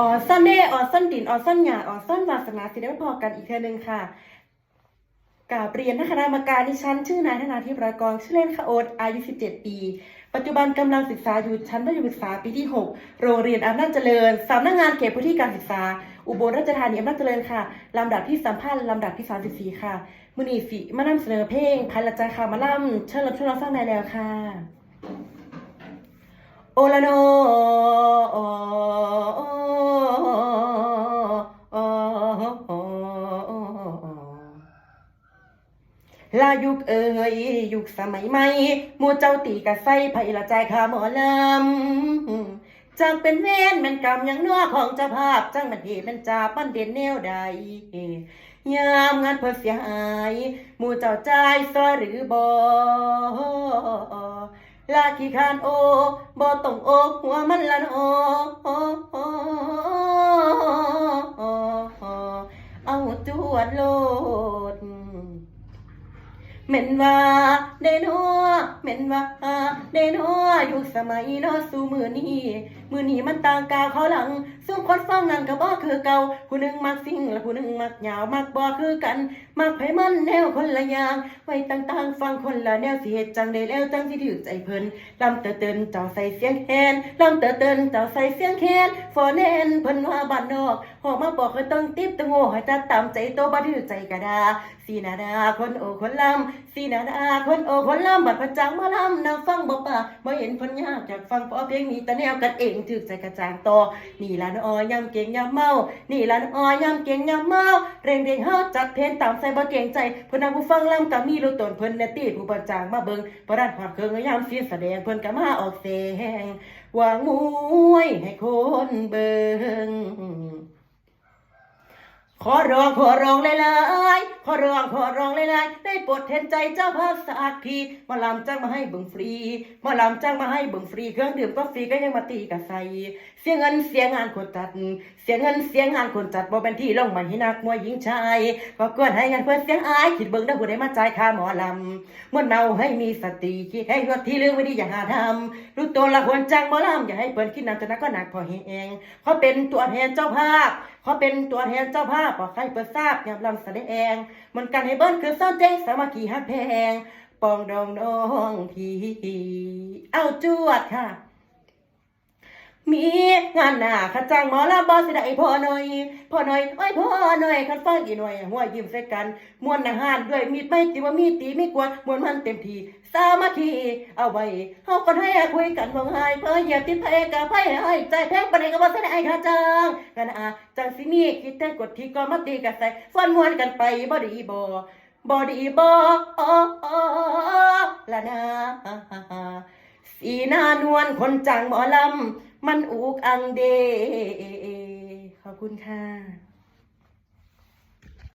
อ๋อซ่อนเน่อ๋อซ่อนดินอ๋อซ่อนหยาอ๋อซ่อนวาสนาสิได้มาพอกันอีกเทื่อนึงค่ะกาบเรียนนักคณะกรรมการดิฉัน ชื่อนายธนาทิพย์รอยกองชื่อเล่นค่ะโอ๊ตอายุ 17 ปี ปัจจุบันกำลังศึกษาอยู่ชั้นมัธยมศึกษาปีที่ 6 โรงเรียนอำนาจเจริญสำนักงานเขตพื้นที่การศึกษา อุบลราชธานีอำนาจเจริญค่ะลำดับที่สัมพันธ์ลำดับที่ 34 ค่ะมือนีสีมานำเสนอเพลงพันละใจค่ะมาล่ำเชิญรับชมรับฟังได้แล้วค่ะ โอลาโนโอโอโอโอ ลายุคเอ่ยยุคสมัยใหม่มูเจ้าตีกะไส้ไผ่ละใจขาหมอลำจังเป็นเวนเป็นกรรมอย่างนัวของเจ้าภาพจังมันเหตุเป็นจ่าปั้นเด่นแนวใดยามงานเพื่อเสียหายมูเจ้าใจซอยหรือบ่ลาขี้คานโอบ่ต้องโอหัวมันละโอเอาจวดโล เหม็นว่าเดโนัวเหม็นว่าเดโนัวอยู่สมัยนอสู่มือนี้มือนี้มันต่างกาเขาหลังสู้คนฟังนั่นก็บ่คือเก่าผู้หนึ่งมักสิ่งและผู้หนึ่งมักยาวมักบ่คือกัน มักไผมันแนวคนละอย่าง ไว้ต่างๆ ฟังคนละแนวสิเฮ็ดจังได้แล้วจังสิถือใจเพิ่นลำเตอเตินเจ้าใส่เสียงแคนลำเตอเตินเจ้าใส่เสียงแคนฟอแนนเพิ่นว่าบ้านนอกหอกมาบอกให้ต้องติดตะโง่ให้ตัดตามใจโตบ่ถือใจกระดาสีนาดาคนโอคนลำสีนาดาคนโอคนลำบัดประจังมาลำนางฟังบ่ป่าบ่เห็นเพิ่นยากจากฟังเพราะเพลงนี้แต่แนวกันเองถือใจกระจาต่อนี่ล่ะน้อยยำเก่งยำเมา นี่ล่ะน้อยยำเก่งยำเมา เร่งเร่งเฮาจัดเพลงตามใส่บ่เก่งใจเพิ่นเอาผู้ฟังลำก็มีรู้ตนเพิ่นเนตีผู้ประจางมาเบิ่งบ่ด้านความเคืองย่ำเสียแสดงเพิ่นก็มาออกเสียงวางมวยให้คนเบิ่ง อร้องขอร้องเลยเลยขอร้องขอร้องเลยเลยได้โปรดเห็นใจเจ้าภาพสักทีมาลำจ้างมาให้เบิ่งฟรีมาลำจ้างมาให้เบิ่งฟรีเครื่องดื่มก็ฟรีก็ยังมาตีกะใส่เสียเงินเสียงานคนจัด เสียเงินเสียงานคนจัดบ่เป็นที่ลงมันให้นักมวยหญิงชายก็กวนให้เงินเพื่อเสียงอายคิดเบิ่งได้ผู้ใดมาจ่ายค่าหมอลำเมวนเมาให้มีสติคิดให้รถที่เรื่องไม่ดีอย่าหาทำรู้ตัวละควรจ้างหมอลำอย่าให้เพิ่นคิดนำจะนักก็หนักพอเองเขาเป็นตัวแทนเจ้าภาพ เขาเป็นตัวแทนเจ้าภาพบอกใครเปิดทราบอย่ามลำแสดงมันกันให้เบิ้ลคือเศร้าเจสามัคคีฮักแพงปองดองน้องพี่เอาจวดค่ะ มีงานหน้าขจ้างหมอลำบอสิได้พ่อหน่อยพ่อหน่อยโอ้ยพ่อหน่อยคันฟังอีหน่อยหัวยิ้มใส่กันมวนอาหารด้วยมีดไม่ติว่ามีตีไม่กวาดมวนมันเต็มทีสามัคคีเอาไว้เฮาก็ให้คุยกันบ่ง่ายเพื่อเหยียบติดไผกับไผให้ใจแพงปานใดก็บ่สิได้ค่าจ้างกันอะจังสิมีคิดแต่กดที่ก็มาตีกันใส่ฟันมวนกันไปบ่ดีบ่บ่ดีบ่ละนะสีหน้านวลคนจังหมอลำ มันอุกอังเดขอบคุณค่ะ